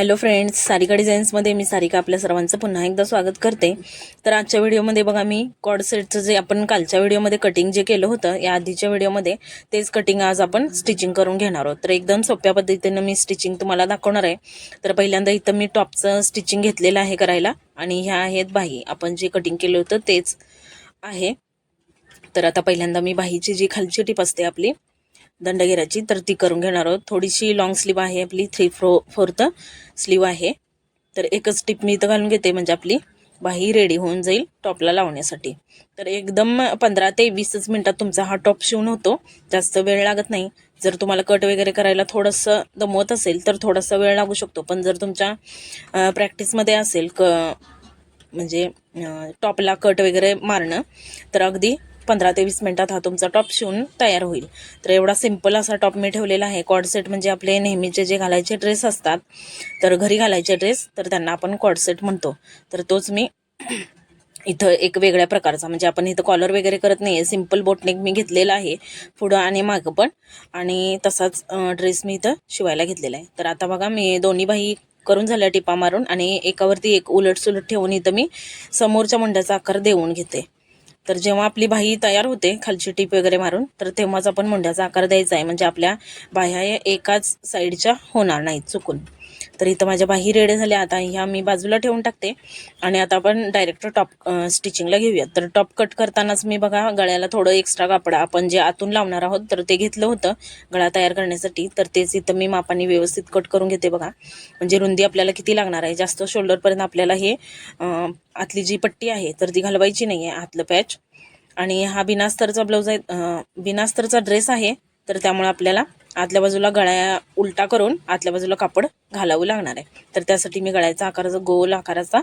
Hello friends Sarika डिझाईन्समध्ये मी सारिका आपल्या सर्वांचं पुन्हा एकदा स्वागत करते. तर आजच्या व्हिडिओमध्ये बघा मी कॉड सेटचं जे आपण कालच्या व्हिडिओमध्ये कटिंग जे केलं होतं या आधीच्या व्हिडिओमध्ये तेच कटिंग आज आपण स्टिचिंग करून घेणार आहोत. तर एकदम सोप्या पद्धतीनं मी स्टिचिंग तुम्हाला दाखवणार आहे. तर पहिल्यांदा इथं मी टॉपचं स्टिचिंग घेतलेलं आहे करायला आणि ह्या आहेत बाही आपण जे कटिंग केलं होतं तेच आहे. तर आता पहिल्यांदा मी बाहीची जी खालची टीप असते आपली दंडगेराची तर ती करून घेणार आहोत. थोडीशी लॉंग स्लीव आहे आपली थ्री फ्रो फोर्थ स्लीव आहे. तर एकच टिप मी इथं घालून घेते म्हणजे आपली बाही रेडी होऊन जाईल टॉपला लावण्यासाठी. तर एकदम पंधरा ते वीसच मिनटात तुमचा हा टॉप शिवून होतो. जास्त वेळ लागत नाही. जर तुम्हाला कट वगैरे करायला थोडंसं दमवत असेल तर थोडासा वेळ लागू शकतो. पण जर तुमच्या प्रॅक्टिसमध्ये असेल क म्हणजे टॉपला कट वगैरे मारणं तर अगदी पंधरा ते वीस मिनटात हा तुमचा टॉप शिवून तयार होईल. तर एवढा सिंपल असा टॉप मी ठेवलेला आहे. कॉडसेट म्हणजे आपले नेहमीचे जे घालायचे ड्रेस असतात तर घरी घालायचे ड्रेस तर त्यांना आपण कॉडसेट म्हणतो. तर तोच मी इथं एक वेगळ्या प्रकारचा म्हणजे आपण इथं कॉलर वगैरे करत नाही आहे सिंपल बोटनेक मी घेतलेला आहे पुढं आणि मागं पण. आणि तसाच ड्रेस मी इथं शिवायला घेतलेला आहे. तर आता बघा मी दोन्ही बाही करून झाल्या टिपा मारून आणि एकावरती एक उलट सुलट ठेवून इथं मी समोरच्या मुंड्याचा आकार देऊन घेते. तर जेव्हा आपली बाही तयार होते खालची टीप वगैरे मारून तर तेव्हाच आपण मुंड्याचा आकार द्यायचा आहे. म्हणजे आपल्या बाह्या एकाच साईडच्या होणार नाहीत चुकून. तर इथं माझ्या बाही रेडे झाल्या आता ह्या मी बाजूला ठेवून टाकते. आणि आता आपण डायरेक्ट टॉप स्टिचिंगला घेऊयात. तर टॉप कट करतानाच मी बघा गळ्याला थोडं एक्स्ट्रा कापड. आपण जे आतून लावणार आहोत तर ते घेतलं होतं गळा तयार करण्यासाठी. तर तेच इथं मी मापाने व्यवस्थित कट करून घेते बघा. म्हणजे रुंदी आपल्याला किती लागणार आहे? जास्त शोल्डरपर्यंत आपल्याला हे आतली जी पट्टी आहे तर ती घालवायची नाही आहे आतलं पॅच आणि हा बिनास्तरचा ब्लाऊज आहे बिनास्तरचा ड्रेस आहे. तर त्यामुळे आपल्याला आतल्या बाजूला गळ्या उलटा करून आतल्या बाजूला कापड घालावं लागणार आहे. तर त्यासाठी मी गळ्याचा आकाराचा गोल आकाराचा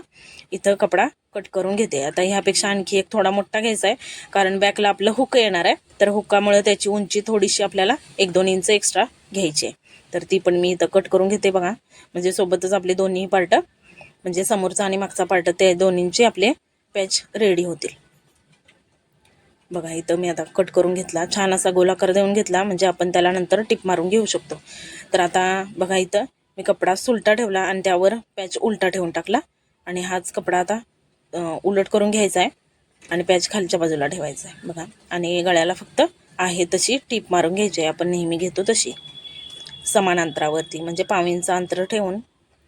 इथं कपडा कट करून घेते. आता ह्यापेक्षा आणखी एक थोडा मोठा घ्यायचा आहे कारण बॅकला आपलं हुक येणार आहे. तर हुकामुळे त्याची उंची थोडीशी आपल्याला एक दोन इंच एक्स्ट्रा घ्यायची आहे. तर ती पण मी इथं कट करून घेते बघा. म्हणजे सोबतच आपले दोन्ही पार्ट म्हणजे समोरचा आणि मागचा पार्ट ते दोन्हींचे आपले पॅच रेडी होतील. बघा इथं मी आता कट करून घेतला. छान असा गोलाकार देऊन घेतला म्हणजे आपण त्याला नंतर टिप मारून घेऊ शकतो. तर आता बघा इथं मी कपडा सुलटा ठेवला आणि त्यावर पॅच उलटा ठेवून टाकला. आणि हाच कपडा आता उलट करून घ्यायचा आहे आणि पॅच खालच्या बाजूला ठेवायचा आहे. बघा आणि गळ्याला फक्त आहे तशी टीप मारून घ्यायची आहे. आपण नेहमी घेतो तशी. समान अंतरावरती म्हणजे पावींचं अंतर ठेवून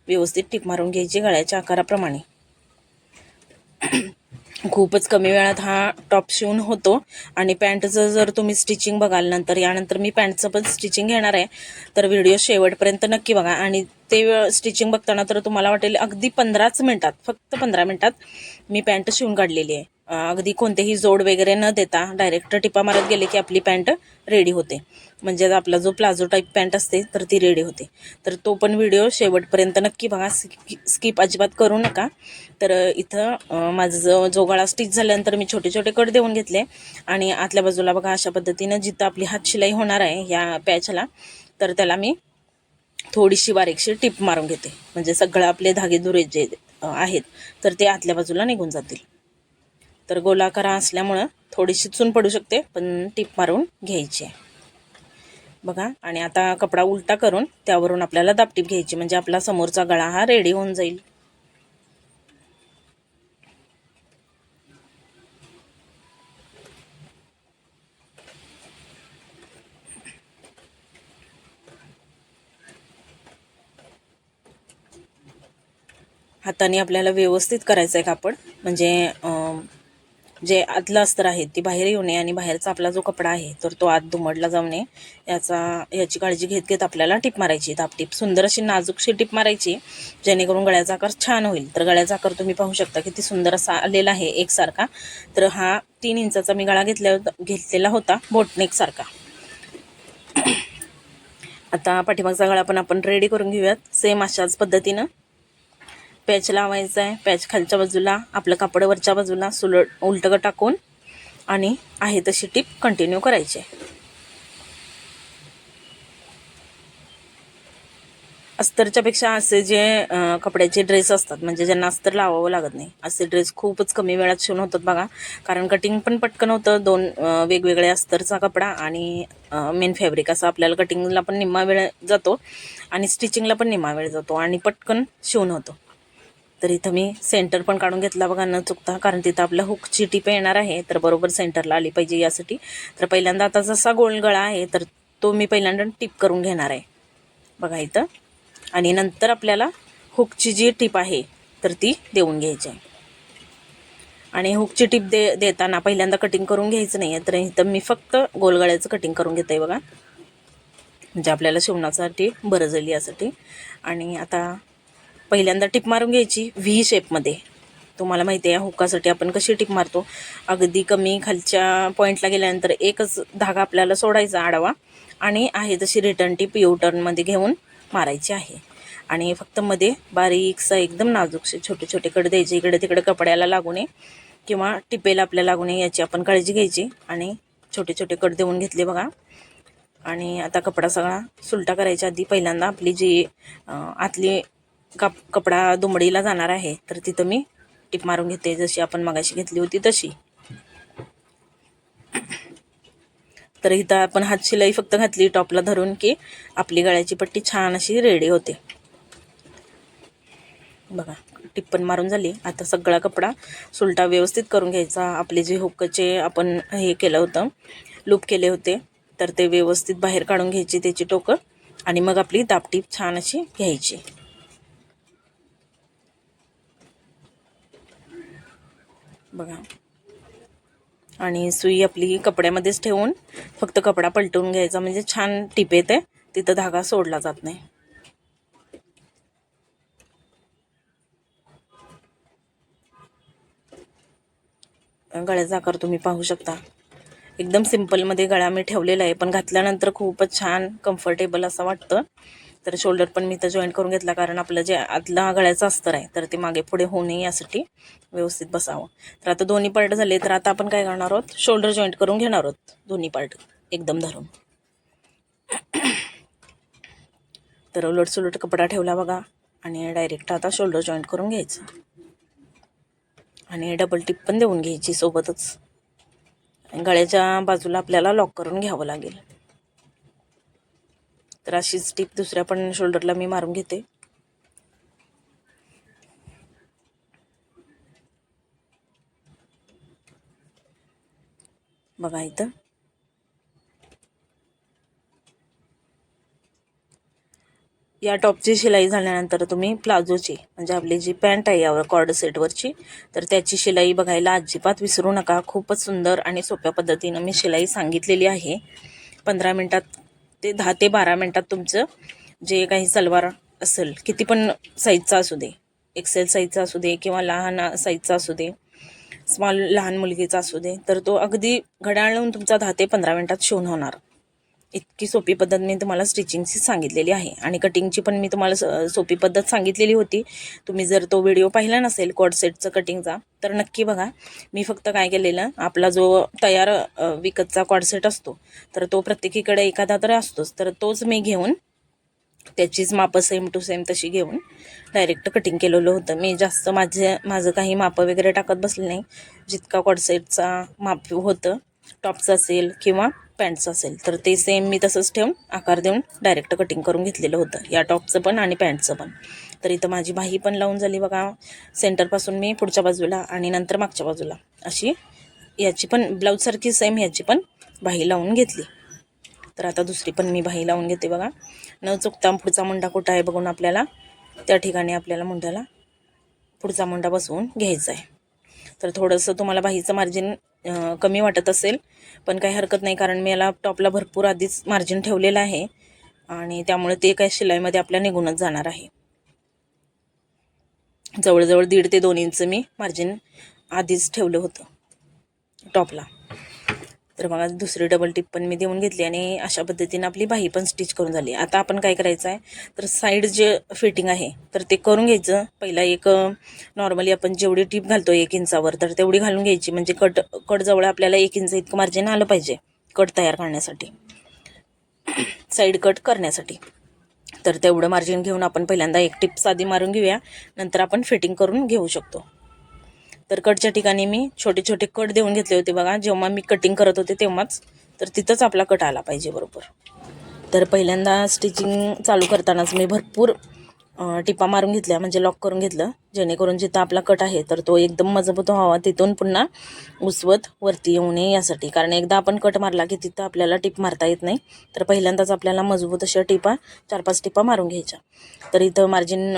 व्यवस्थित टीप मारून घ्यायची गळ्याच्या आकाराप्रमाणे. खूपच कमी वेळात हा टॉप शिवून होतो. आणि पॅन्टचं जर तुम्ही स्टिचिंग बघाल नंतर यानंतर मी पॅन्टचं पण स्टिचिंग घेणार आहे. तर व्हिडिओ शेवटपर्यंत नक्की बघा. आणि ते स्टिचिंग बघताना तर तुम्हाला वाटेल अगदी पंधराच मिनटात फक्त पंधरा मिनटात मी पॅन्ट शिवून काढलेली आहे. अगदी कोणतेही जोड वगैरे न देता डायरेक्ट टिपा मारत गेले की आपली पॅन्ट रेडी होते. म्हणजे आपला जो प्लाझो टाईप पॅन्ट असते तर ती रेडी होते. तर तो पण व्हिडिओ शेवटपर्यंत नक्की बघा. स्किप अजिबात करू नका. तर इथं माझं जो गळा स्टिच झाल्यानंतर मी छोटे छोटे कट देऊन घेतले. आणि आतल्या बाजूला बघा अशा पद्धतीनं जिथं आपली हात शिलाई होणार आहे ह्या पॅचला तर त्याला मी थोडीशी बारीकशी टिप मारून घेते. म्हणजे सगळं आपले धागेदुरे जे आहेत तर ते आतल्या बाजूला निघून जातील. तर गोलाकार असल्यामुळं थोडीशी चून पडू शकते पण टिप मारून घ्यायची आहे. बघा आणि आता कपडा उलटा करून त्यावरून आपल्याला दापटीप घ्यायची म्हणजे आपला समोरचा गळा हा रेडी होऊन जाईल. हाताने आपल्याला व्यवस्थित करायचं आहे कापड म्हणजे जे आतलं अस्तर आहे ती बाहेर येऊ नये आणि बाहेरचा आपला जो कपडा आहे तर तो आत दुमडला जाऊ नये. याचा याची काळजी घेत घेत आपल्याला टिप मारायची दाप टिप. सुंदर अशी नाजूकशी टिप मारायची जेणेकरून गळ्याचा आकार छान होईल. तर गळ्याचा आकार तुम्ही पाहू शकता किती सुंदर असा आलेला आहे एकसारखा. तर हा तीन इंचाचा मी गळा घेतल्या घेतलेला होता बोटनेकसारखा आता पाठीमागचा गळा पण आपण रेडी करून घेऊयात. सेम अशाच पद्धतीनं. पॅच लावायचा आहे. पॅच खालच्या बाजूला आपलं कापड वरच्या बाजूला सुलट उलटं टाकून आणि आहे तशी टीप कंटिन्यू करायची. आहे अस्तरच्यापेक्षा असे जे कपड्याचे ड्रेस असतात म्हणजे ज्यांना अस्तर लावावं लागत नाही असे ड्रेस खूपच कमी वेळात शिवून होतात बघा. कारण कटिंग पण पटकन होतं. दोन वेगवेगळ्या अस्तरचा कपडा आणि मेन फॅब्रिक असं आपल्याला कटिंगला पण निम्मा वेळ जातो आणि स्टिचिंगला पण निम्मा वेळ जातो आणि पटकन शिवून होतो. तर इथं मी सेंटर पण काढून घेतला बघा न चुकता. कारण तिथं आपल्या हुकची टीप येणार आहे तर बरोबर सेंटरला आली पाहिजे यासाठी. तर पहिल्यांदा आता जसा गोल गळा आहे तर तो मी पहिल्यांदा टिप करून घेणार आहे. बघा इथं. आणि नंतर आपल्याला हुकची जी टीप आहे तर ती देऊन घ्यायची आहे. आणि हुकची टीप दे देताना पहिल्यांदा कटिंग करून घ्यायचं नाही आहे तर इथं मी फक्त गोलगळ्याचं कटिंग करून घेते बघा. म्हणजे आपल्याला शिवणासाठी बरं जाईल यासाठी. आणि आता पहिल्यांदा टिप मारून घ्यायची. व्ही शेपमध्ये तुम्हाला माहिती आहे हुकासाठी आपण कशी टिप मारतो? अगदी कमी खालच्या पॉईंटला गेल्यानंतर एकच धागा आपल्याला सोडायचा आडवा आणि आहे तशी रिटर्न टिप यू टर्नमध्ये घेऊन मारायची आहे. आणि फक्त मध्ये बारीकसा एकदम नाजूकसे छोटे छोटे कड द्यायचे. इकडे तिकडे कपड्याला लागू नये किंवा टिपेला आपल्या लागू नये याची आपण काळजी घ्यायची. आणि छोटे छोटे कड देऊन घेतले बघा. आणि आता कपडा सगळा सुलटा करायच्या आधी पहिल्यांदा आपली जी आतली कप कपडा दुमडीला जाणार आहे. तर तिथं मी टिप मारून घेते. जशी आपण मगाशी घेतली होती तशी. तर इथं आपण हात शिलाई फक्त घातली टॉपला धरून की आपली गळ्याची पट्टी छान अशी रेडी होते. बघा टिप्पण मारून झाली. आता सगळा कपडा सुलटा व्यवस्थित करून घ्यायचा. आपले जे हुक्कचे आपण हे केलं होतं लूप केले होते तर ते व्यवस्थित बाहेर काढून घ्यायची त्याची टोकं. आणि मग आपली दापटीप छान अशी घ्यायची. बघा. आणि सुई आपली कपड्यामध्येच ठेवून फक्त कपडा पलटवून घ्यायचा. म्हणजे छान टिप येते. तिथं धागा सोडला जात नाही. गळ्याचा आकार तुम्ही पाहू शकता. एकदम सिम्पलमध्ये गळा मी ठेवलेला आहे. पण घातल्यानंतर खूपच छान कम्फर्टेबल असं वाटतं. तर शोल्डर पण मी तर जॉईंट करून घेतला कारण आपलं जे आतला गळ्याचं अस्तर आहे तर ते मागे पुढे होऊ नये यासाठी व्यवस्थित बसावं. तर आता दोन्ही पार्ट झाले तर आता आपण काय करणार आहोत? शोल्डर जॉईंट करून घेणार आहोत दोन्ही पार्ट एकदम धरून. तर उलट सुलट कपडा ठेवला बघा आणि डायरेक्ट आता शोल्डर जॉईंट करून घ्यायचं. आणि डबल टिप पण देऊन घ्यायची सोबतच. गळ्याच्या बाजूला आपल्याला लॉक करून घ्यावं लागेल. तर अशीच टीप दुसऱ्या पण शोल्डरला मी मारून घेते. बघा इथं. या टॉपची शिलाई झाल्यानंतर तुम्ही प्लाझोची म्हणजे आपली जी पॅन्ट आहे यावर कॉर्ड सेटवरची तर त्याची शिलाई बघायला अजिबात विसरू नका. खूपच सुंदर आणि सोप्या पद्धतीनं मी शिलाई सांगितलेली आहे. पंधरा मिनटात ते दहा ते बारा मिनटात तुमचं जे काही सलवार असेल किती पण साईजचा असू दे एक्सेल साईजचा असू दे किंवा लहान साईजचा असू दे स्मॉल लहान मुलगीचा असू दे तर तो अगदी घड्याळ लावून तुमचा दहा ते पंधरा मिनटात शिवून होणार. इतकी सोपी पद्धत मी तुम्हाला स्टिचिंगची सांगितलेली आहे. आणि कटिंगची पण मी तुम्हाला स- सोपी पद्धत सांगितलेली होती. तुम्ही जर तो व्हिडिओ पाहिला नसेल कॉड कटिंगचा तर नक्की बघा. मी फक्त काय केलेलं आपला जो तयार विकतचा कॉड सेट असतो तर तो प्रत्येकीकडे एखादा तर असतोच. तर तोच मी घेऊन त्याचीच मापं सेम टू सेम तशी घेऊन डायरेक्ट कटिंग केलेलं होतं. मी जास्त माझे माझं काही मापं वगैरे टाकत बसले नाही. जितका कॉडसेटचा माप होतं टॉपचं असेल किंवा पॅन्टचं असेल तर ते सेम मी तसंच ठेवून आकार देऊन डायरेक्ट कटिंग करून घेतलेलं होतं. या टॉपचं पण आणि पॅन्टचं पण. तर इथं माझी बाही पण लावून झाली बघा. सेंटरपासून मी पुढच्या बाजूला आणि नंतर मागच्या बाजूला. अशी याची पण ब्लाऊजसारखी सेम ह्याची पण बाही लावून घेतली. तर आता दुसरी पण मी बाही लावून घेते बघा. न चुकता पुढचा मुंडा कुठं आहे बघून आपल्याला त्या ठिकाणी आपल्याला मुंड्याला पुढचा मुंडा बसवून घ्यायचा आहे. तर थोडंसं तुम्हाला बाहीचं मार्जिन कमी वाटत असेल. पण काही हरकत नाही कारण मी याला टॉपला भरपूर आधीच मार्जिन ठेवलेलं आहे. आणि त्यामुळे ते काय शिलाईमध्ये आपल्या निघूनच जाणार आहे. जवळजवळ दीड ते दोन इंच मी मार्जिन आधीच ठेवलं होतं टॉपला. तर मग दुसरी डबल टिप पण मी देऊन घेतली आणि अशा पद्धतीने आपली बाही पण स्टिच करून झाली. आता आपण काय करायचं आहे तर साईड जे फिटिंग आहे तर ते करून घ्यायचं. पहिला एक नॉर्मली आपण जेवढी टिप घालतो एक इंचावर तर तेवढी घालून घ्यायची. म्हणजे कट कट जवळ आपल्याला एक इंच इतकं मार्जिन आलं पाहिजे कट तयार करण्यासाठी. साईड कट करण्यासाठी. तर तेवढं मार्जिन घेऊन आपण पहिल्यांदा एक टिप साधी मारून घेऊया. नंतर आपण फिटिंग करून घेऊ शकतो. तर कटच्या ठिकाणी मी छोटे छोटे कट देऊन घेतले होते बघा. जेव्हा मी कटिंग करत होते तेव्हाच. तर तिथंच आपला कट आला पाहिजे बरोबर. तर पहिल्यांदा स्टिचिंग चालू करतानाच मी भरपूर टिपा मारून घेतल्या म्हणजे लॉक करून घेतलं. जेणेकरून जिथं आपला कट आहे तर तो एकदम मजबूत व्हावा. तिथून पुन्हा उसवत वरती येऊ नये यासाठी. कारण एकदा आपण कट मारला की तिथं आपल्याला टिप मारता येत नाही. तर पहिल्यांदाच आपल्याला मजबूत अशा टिपा चार पाच टिपा मारून घ्यायच्या. तर इथं मार्जिन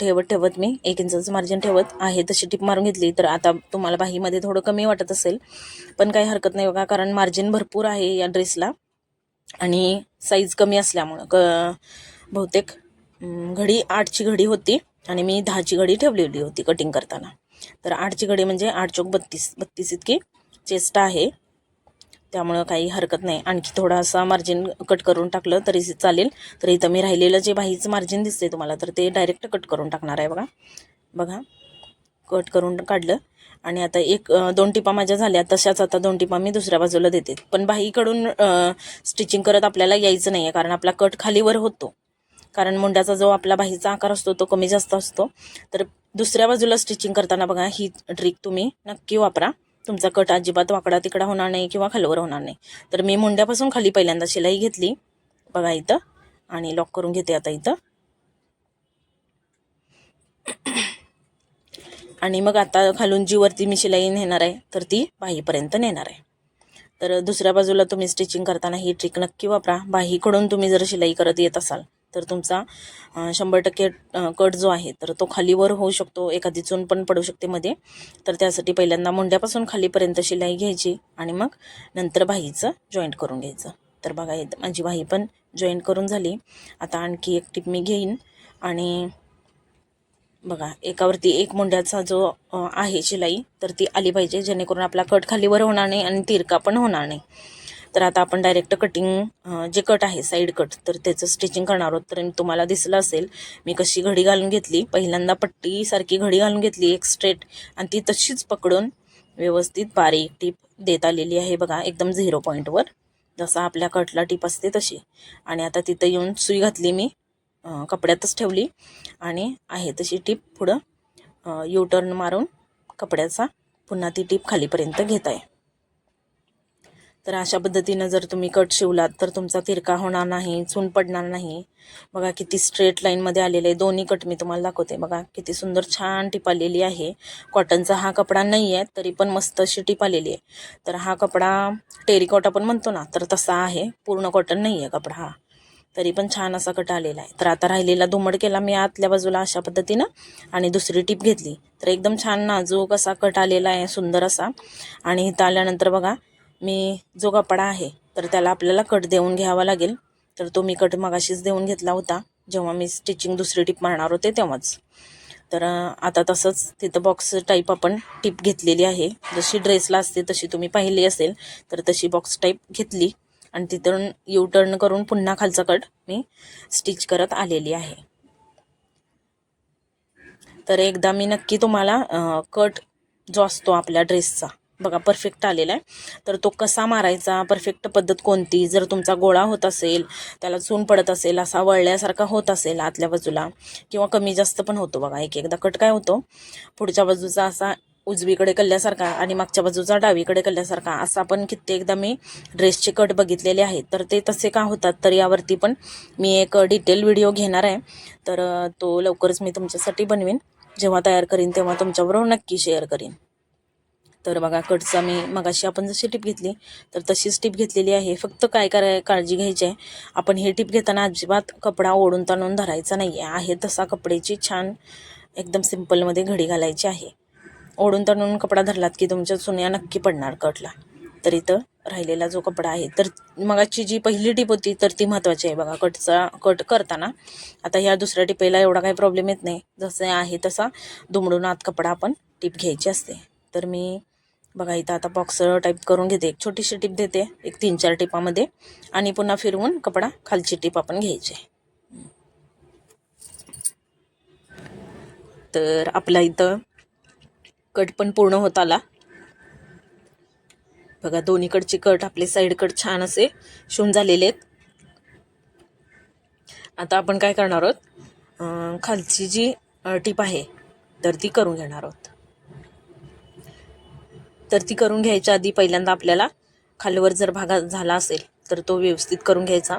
ठेवत ठेवत मी एक इंचाचं मार्जिन ठेवत आहे. तशी टिप मारून घेतली तर आता तुम्हाला बाहीमध्ये थोडं कमी वाटत असेल. पण काही हरकत नाही बघा कारण मार्जिन भरपूर आहे या ड्रेसला आणि साईज कमी असल्यामुळं क बहुतेक घडी आठची घडी होती आणि मी दहाची घडी ठेवलेली होती कटिंग करताना. तर आठची घडी म्हणजे आठ चौक बत्तीस बत्तीस इतकी चेस्ट आहे. त्यामुळं काही हरकत नाही. आणखी थोडासा मार्जिन कट करून टाकलं तरी चालेल. तर इथं मी राहिलेलं जे बाहीचं मार्जिन दिसते तुम्हाला तर ते डायरेक्ट कट करून टाकणार आहे बघा. बघा कट करून काढलं. आणि आता एक दोन टिपा माझ्या झाल्या. तशाच आता दोन टिपा मी दुसऱ्या बाजूला देते. पण बाहीकडून स्टिचिंग करत आपल्याला यायचं नाही आहे कारण आपला कट खालीवर होतो. कारण मुंड्याचा जो आपला बाहीचा आकार असतो तो कमी जास्त असतो. तर दुसऱ्या बाजूला स्टिचिंग करताना बघा ही ट्रिक तुम्ही नक्की वापरा. तुमचा कट अजिबात वाकडा तिकडा होणार नाही किंवा खालवर होणार नाही. तर मी मुंड्यापासून खाली पहिल्यांदा शिलाई घेतली. बघा इथं. आणि लॉक करून घेते आता इथं. आणि मग आता खालून जी वरती मी शिलाई नेणार आहे तर ती बाहीपर्यंत नेणार आहे. तर दुसऱ्या बाजूला तुम्ही स्टिचिंग करताना ही ट्रिक नक्की वापरा. बाहीकडून तुम्ही जर शिलाई करत येत असाल तर तुमचा शंभर टक्के कट जो आहे तर तो खालीवर होऊ शकतो. एखादी चून पण पडू शकते मध्ये. तर त्यासाठी पहिल्यांदा मुंड्यापासून खालीपर्यंत शिलाई घ्यायची आणि मग नंतर बाहीचं जॉईंट करून घ्यायचं. तर बघा माझी बाही पण जॉईंट करून झाली. आता आणखी एक टिप मी घेईन. आणि बघा एकावरती एक मुंड्याचा जो आहे शिलाई तर ती आली पाहिजे जेणेकरून आपला कट खालीवर होणार नाही आणि तिरका पण होणार नाही. तर आता आपण डायरेक्ट कटिंग जे कट आहे साईड कट तर त्याचं स्टिचिंग करणार आहोत. तर तुम्हाला दिसलं असेल मी कशी घडी घालून घेतली. पहिल्यांदा पट्टीसारखी घडी घालून घेतली एक स्ट्रेट आणि ती तशीच पकडून व्यवस्थित बारीक टीप देत आलेली आहे बघा एकदम झिरो पॉईंटवर जसा आपल्या कटला टीप असते तशी. आणि आता तिथं येऊन सुई घातली मी कपड्यातच ठेवली. आणि आहे तशी टीप पुढं यू टर्न मारून कपड्याचा पुन्हा ती टीप खालीपर्यंत घेत आहे. तर अशा पद्धतीनं जर तुम्ही कट शिवलात तर तुमचा तिरका होणार नाही चून पडणार नाही. बघा किती स्ट्रेट लाईनमध्ये आलेले आहे. दोन्ही कट मी तुम्हाला दाखवते. बघा किती सुंदर छान टीप आलेली आहे. कॉटनचा हा कपडा नाही आहे तरी पण मस्त अशी टीप आलेली आहे. तर हा कपडा टेरिकॉट आपण म्हणतो ना तर तसा आहे. पूर्ण कॉटन नाही आहे कपडा हा. तरी पण छान असा कट आलेला आहे. तर आता राहिलेला धुमड केला मी आतल्या बाजूला अशा पद्धतीनं आणि दुसरी टीप घेतली. तर एकदम छान नाजूक असा कट आलेला आहे सुंदर असा. आणि इथं आल्यानंतर बघा मी जो कपडा आहे तर त्याला आपल्याला कट देऊन घ्यावा लागेल. तर तो मी कट मगाशीच देऊन घेतला होता. जेव्हा मी स्टिचिंग दुसरी टीप मारणार होते तेव्हाच. तर आता तसंच तिथं बॉक्स टाईप आपण टीप घेतलेली आहे. जशी ड्रेसला असते तशी तुम्ही पाहिली असेल तर तशी बॉक्स टाईप घेतली. आणि तिथून यू टर्न करून पुन्हा खालचा कट मी स्टिच करत आलेली आहे. तर एकदा मी नक्की तुम्हाला कट जो असतो आपल्या ड्रेसचा बघा परफेक्ट आलेला आहे. तर तो कसा मारायचा परफेक्ट पद्धत कोणती? जर तुमचा गोळा होत असेल त्याला चून पडत असेल असा वळल्यासारखा होत असेल आतल्या बाजूला किंवा कमी जास्त पण होतो बघा एक एकदा कट काय होतो? पुढच्या बाजूचा असा उजवीकडे कल्ल्यासारखा आणि मागच्या बाजूचा डावीकडे कल्ल्यासारखा असा पण कित्येकदा मी ड्रेसचे कट बघितलेले आहेत. तर ते तसे का होतात? तर यावरती पण मी एक डिटेल व्हिडिओ घेणार आहे. तर तो लवकरच मी तुमच्यासाठी बनवीन. जेव्हा तयार करीन तेव्हा तुमच्याबरोबर नक्की शेअर करीन. तर बघा कटचा मी मगाशी आपण जशी टिप घेतली तर तशीच टिप घेतलेली आहे. फक्त काय कराय काळजी घ्यायची आहे. आपण ही टिप घेताना अजिबात कपडा ओढून ताणून धरायचा नाही आहे आहे तसा कपड्याची छान एकदम सिम्पलमध्ये घडी घालायची आहे. ओढून ताणून कपडा धरलात की तुमच्या चुन्या नक्की पडणार कटला. तर इथं राहिलेला जो कपडा आहे तर मगाची जी पहिली टीप होती तर ती महत्त्वाची आहे. बघा कटचा कट करताना आता ह्या दुसऱ्या टिपेला एवढा काही प्रॉब्लेम येत नाही. जसं आहे तसा दुमडून आत कपडा आपण टीप घ्यायची असते. तर मी बघा इथं आता बॉक्स टाईप करून घेते. एक छोटीशी टीप देते एक तीन चार टिपामध्ये. आणि पुन्हा फिरवून कपडा खालची टीप आपण घ्यायची. तर आपला इथं कट पण पूर्ण होत आला. बघा दोन्हीकडचे कट आपले साईड कट छान असे शिवून झालेले आहेत. आता आपण काय करणार आहोत? खालची जी टीप आहे तर ती करून घेणार आहोत. तर ती करून घ्यायच्या आधी पहिल्यांदा आपल्याला खालवर जर भागा झाला असेल तर तो व्यवस्थित करून घ्यायचा.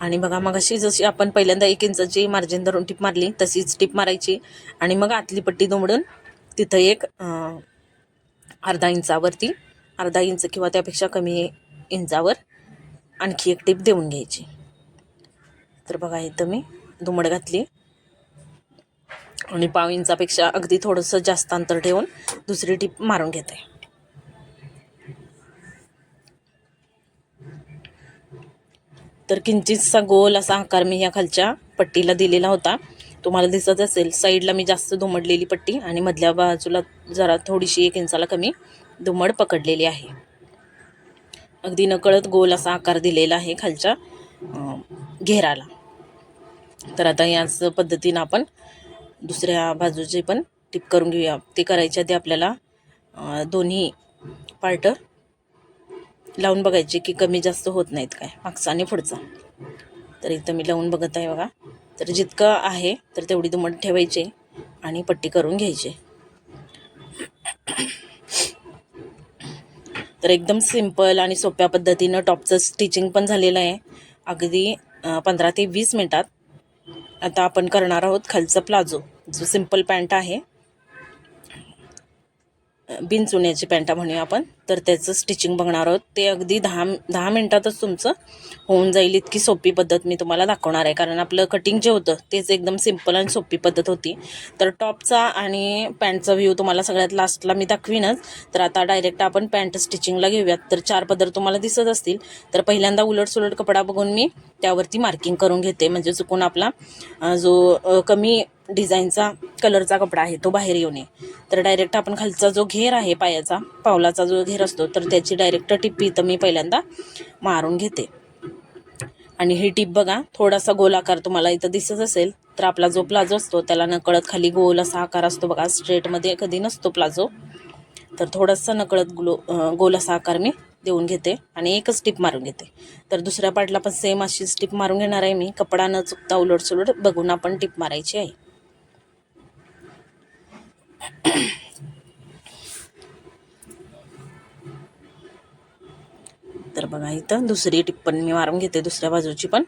आणि बघा मग अशी जशी आपण पहिल्यांदा एक इंचाची मार्जिन धरून टिप मारली तशीच टिप मारायची. आणि मग आतली पट्टी दुमडून तिथं एक अर्धा इंचावरती अर्धा इंच किंवा त्यापेक्षा कमी इंचावर आणखी एक टीप देऊन घ्यायची. तर बघा इथं मी दुमड घातली. आणि पाव इंचापेक्षा अगदी थोडंसं जास्त अंतर ठेवून दुसरी टिप मारून घेते. तर किंचितसा गोल असा आकार मी या खालच्या पट्टीला दिलेला होता. तुम्हाला दिसत असेल साईडला मी जास्त दुमडलेली पट्टी आणि मधल्या बाजूला जरा थोडीशी एक इंचाला कमी दुमड पकडलेली आहे. अगदी नकळत गोल असा आकार दिलेला आहे खालच्या घेराला. तर आता याच पद्धतीनं आपण दुसऱ्या बाजूचे पण टिप करून घेऊया. ते करायच्या आधी आपल्याला दोन्ही पार्ट लावून बघायचे की कमी जास्त होत नाहीत काय. मागचा आणि पुढचा. तर इथं मी लावून बघत आहे बघा. तर जितकं आहे तर तेवढी दुमट ठेवायची आणि पट्टी करून घ्यायची. तर एकदम सिंपल आणि सोप्या पद्धतीनं टॉपचं स्टिचिंग पण झालेलं आहे. अगदी पंधरा ते वीस मिनटात. आता आपण करणार आहोत खालचा प्लाझो जो सिंपल पॅन्ट आहे. बिनचुण्याची पॅन्टा म्हणूया आपण. तर त्याचं स्टिचिंग बघणार आहोत. ते अगदी दहा दहा मिनटातच तुमचं होऊन जाईल. इतकी सोपी पद्धत मी तुम्हाला दाखवणार आहे. कारण आपलं कटिंग जे होतं तेच एकदम सिंपल आणि सोपी पद्धत होती. तर टॉपचा आणि पॅन्टचा व्ह्यू तुम्हाला सगळ्यात लास्टला मी दाखवीनच. तर आता डायरेक्ट आपण पॅन्ट स्टिचिंगला घेऊयात. तर चार पदर तुम्हाला दिसत असतील. तर पहिल्यांदा उलट सुलट कपडा बघून मी त्यावरती मार्किंग करून घेते. म्हणजे चुकून आपला जो कमी डिझाईनचा कलरचा कपडा आहे तो बाहेर येऊ नये. तर डायरेक्ट आपण खालचा जो घेर आहे पायाचा पावलाचा जो घेर असतो तर त्याची डायरेक्ट टिप्पी इथं मी पहिल्यांदा मारून घेते. आणि ही टिप बघा थोडासा गोल आकार तुम्हाला इथं दिसत असेल तर आपला जो प्लाझो असतो त्याला नकळत खाली गोल असा आकार असतो बघा स्ट्रेटमध्ये कधी नसतो प्लाझो. तर थोडासा नकळत ग्लो गोल असा आकार मी देऊन घेते आणि एकच टिप मारून घेते. तर दुसऱ्या पार्टला पण सेम अशीच टिप मारून घेणार आहे मी. कपडा न चुकता उलट सुलट बघून आपण टिप मारायची आहे. तर बघा इथं दुसरी टिप्पण मी मारून घेते दुसऱ्या बाजूची पण.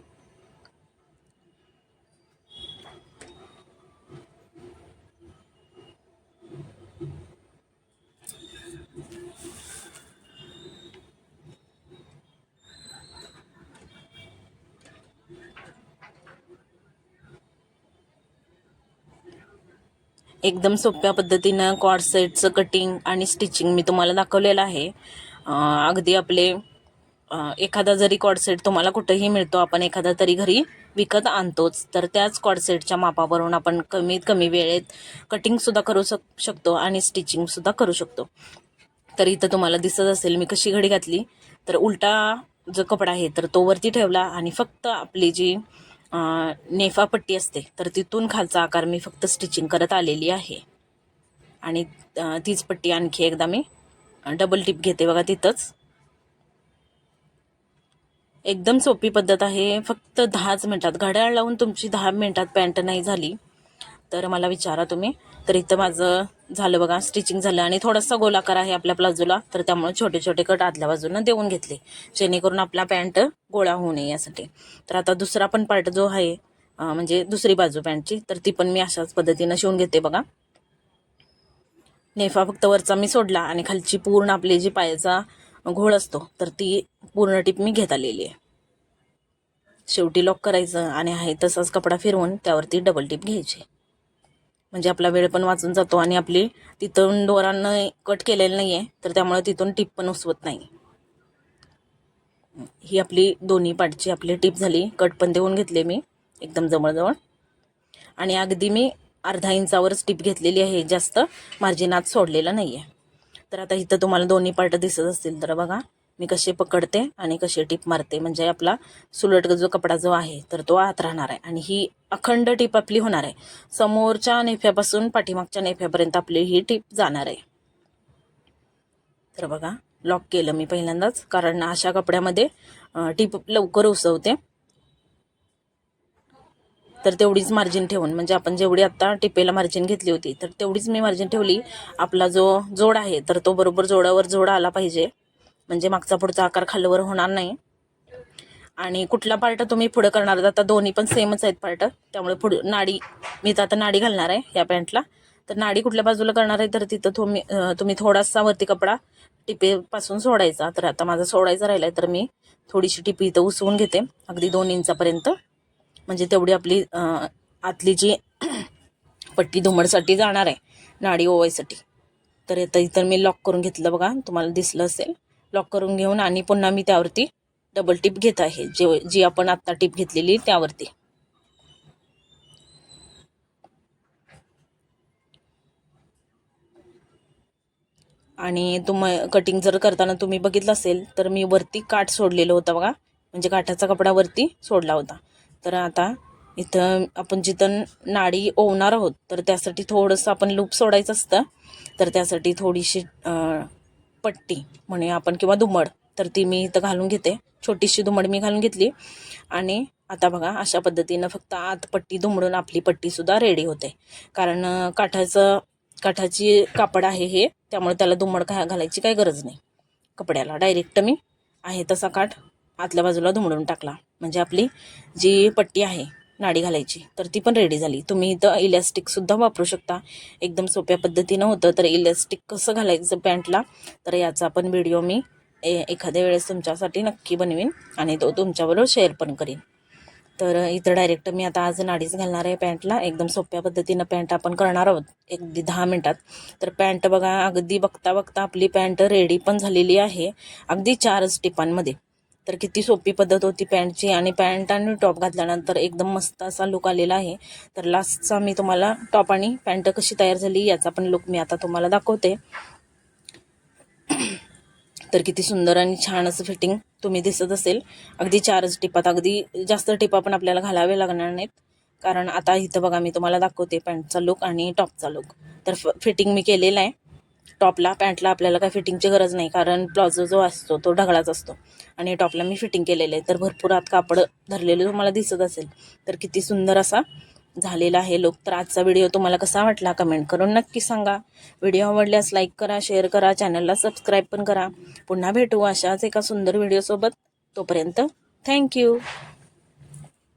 एकदम सोप्या पद्धतीनं कॉर्ड सेटचं कटिंग आणि स्टिचिंग मी तुम्हाला दाखवलेलं आहे. अगदी आपले एखादा जरी कॉर्ड तुम्हाला कुठेही मिळतो आपण एखादा तरी घरी विकत आणतोच. तर त्याच कॉर्डसेटच्या मापावरून आपण कमीत कमी वेळेत कटिंगसुद्धा करू शक शकतो आणि स्टिचिंगसुद्धा करू शकतो. तर इथं तुम्हाला दिसत असेल मी कशी घडी घातली. तर उलटा जो कपडा आहे तर तो वरती ठेवला आणि फक्त आपली जी नेफापट्टी नेफा पट्टी असते. तर तिथून खालचा आकार मी फक्त स्टिचिंग करत आलेली आहे. आणि तीच पट्टी आणखी एकदा मी डबल टिप घेते बघा तिथंच. एकदम सोपी पद्धत आहे. फक्त दहाच मिनटात. घड्याळ लावून तुमची दहा मिनटात पॅन्ट नाही झाली. तर मला विचारा तुम्ही. तर इथं माझं झालं बघा स्टिचिंग झालं आणि थोडासा गोलाकार आहे आपल्या प्लाझोला. तर त्यामुळे छोटे छोटे कट आदल्या बाजूनं देऊन घेतले. जेणेकरून आपला पॅन्ट गोळा होऊ नये यासाठी. तर आता दुसरा पण पार्ट जो आहे म्हणजे दुसरी बाजू पॅन्टची तर ती पण मी अशाच पद्धतीनं शिवून घेते बघा. नेफा फक्त वरचा मी सोडला आणि खालची पूर्ण आपली जी पायाचा घोळ असतो तर ती पूर्ण टिप मी घेत आलेली आहे. शेवटी लॉक करायचं आणि आहे तसाच कपडा फिरवून त्यावरती डबल टिप घ्यायची. म्हणजे आपला वेळ पण वाचून जातो आणि आपली तिथून दोरांना कट केलेलं नाही आहे तर त्यामुळे तिथून टिप पण उसवत नाही. ही आपली दोन्ही पाठची आपली टिप झाली. कट पण देऊन घेतले मी एकदम जवळजवळ. आणि अगदी मी अर्धा इंचावरच टिप घेतलेली आहे जास्त मार्जिनात सोडलेलं नाही आहे तर आता इथं तुम्हाला दोन्ही पार्ट दिसत असतील तर बघा. मी कसे पकडते आणि कसे टिप मारते म्हणजे आपला सुलट जो कपडा जो आहे तर तो आत राहणार आहे. आणि ही अखंड टीप आपली होणार आहे. समोरच्या नेफ्यापासून पाठीमागच्या नेफ्यापर्यंत आपली ही टिप जाणार आहे. तर बघा लॉक केलं मी पहिल्यांदाच कारण अशा कपड्यामध्ये टीप टिप लवकर उसवते तर तेवढीच मार्जिन ठेवून म्हणजे आपण जेवढी आत्ता टिपेला मार्जिन घेतली होती तर तेवढीच मी मार्जिन ठेवली. आपला जो जोड आहे तर तो बरोबर जोडावर जोड आला पाहिजे. म्हणजे मागचा पुढचा आकार खालवर होणार नाही. आणि कुठला पार्ट तुम्ही पुढं करणार आहात आता दोन्ही पण सेमच आहेत पार्ट त्यामुळे पुढे नाडी मी तर आता नाडी घालणार आहे या पॅन्टला तर नाडी कुठल्या बाजूला करणार आहे तर तिथं तुम्ही तुम्ही थोडासा वरती कपडा टिपेपासून सोडायचा. तर आता माझा सोडायचा राहिला आहे तर मी थोडीशी टिपी इथं उसवून घेते अगदी दोन इंचापर्यंत. म्हणजे तेवढी आपली आतली जी पट्टी धुमडसाठी जाणार आहे नाडी ओवायसाठी. तर आता इथं मी लॉक करून घेतलं बघा तुम्हाला दिसलं असेल. लॉक करून घेऊन आणि पुन्हा मी त्यावरती डबल टिप घेत आहे. जे जी आपण आत्ता टिप घेतलेली त्यावरती. आणि तुम कटिंग जर करताना तुम्ही बघितलं असेल तर मी वरती काठ सोडलेलं होतं बघा. म्हणजे काठाचा कपडा वरती सोडला होता. तर आता इथं आपण जिथं नाडी ओवणार आहोत तर त्यासाठी थोडंसं आपण लूप सोडायचं असतं. तर त्यासाठी थोडीशी पट्टी म्हणे आपण किंवा दुमड तर ती मी इथं घालून घेते. छोटीशी दुमड मी घालून घेतली. आणि आता बघा अशा पद्धतीनं फक्त आत पट्टी दुमडून आपली पट्टीसुद्धा रेडी होते. कारण काठाचं काठाची कापड आहे हे त्यामुळे त्याला दुमड घा घालायची काही गरज नाही. कपड्याला डायरेक्ट मी आहे तसा काठ आतल्या बाजूला दुमडून टाकला. म्हणजे आपली जी पट्टी आहे नाडी घालायची. तर ती पण रेडी झाली. तुम्ही इथं इलॅस्टिकसुद्धा वापरू शकता. एकदम सोप्या पद्धतीनं होतं. तर इलॅस्टिक कसं घालायचं पॅन्टला तर याचा पण व्हिडिओ मी ए एखाद्या वेळेस तुमच्यासाठी नक्की बनवीन आणि तो तुमच्याबरोबर शेअर पण करीन. तर इथं डायरेक्ट मी आता आज नाडीच घालणार आहे पॅन्टला एकदम सोप्या पद्धतीनं पॅन्ट आपण करणार आहोत. अगदी दहा मिनटात. तर पॅन्ट बघा अगदी बघता बघता आपली पॅन्ट रेडी पण झालेली आहे. अगदी चारच टिपांमध्ये. तर किती सोपी पद्धत होती पॅन्टची. आणि पॅन्ट आणि टॉप घातल्यानंतर एकदम मस्त असा लुक आलेला आहे. तर लास्टचा मी तुम्हाला टॉप आणि पॅन्ट कशी तयार झाली याचा पण लुक मी आता तुम्हाला दाखवते. तर किती सुंदर आणि छान असं फिटिंग तुम्ही दिसत असेल. अगदी चारच टिपात अगदी जास्त टिपा पण आपल्याला घालावे लागणार नाहीत. कारण आता इथं बघा मी तुम्हाला दाखवते पॅन्टचा लुक आणि टॉपचा लुक तर फिटिंग मी केलेला आहे. टॉपला पॅन्टला आपल्याला काय फिटिंगची गरज नाही कारण प्लाझो जो असतो तो ढगळाच असतो. आणि टॉपला मी फिटिंग केलेलं आहे. तर भरपूर आत कापड धरलेलं तुम्हाला दिसत असेल. तर किती सुंदर असा झालेला आहे लोक तर आजचा व्हिडिओ तुम्हाला कसा वाटला कमेंट करून नक्की सांगा. व्हिडिओ आवडल्यास लाईक करा शेअर करा चॅनलला सबस्क्राईब पण करा. पुन्हा भेटू अशाच एका सुंदर व्हिडिओसोबत तोपर्यंत थँक्यू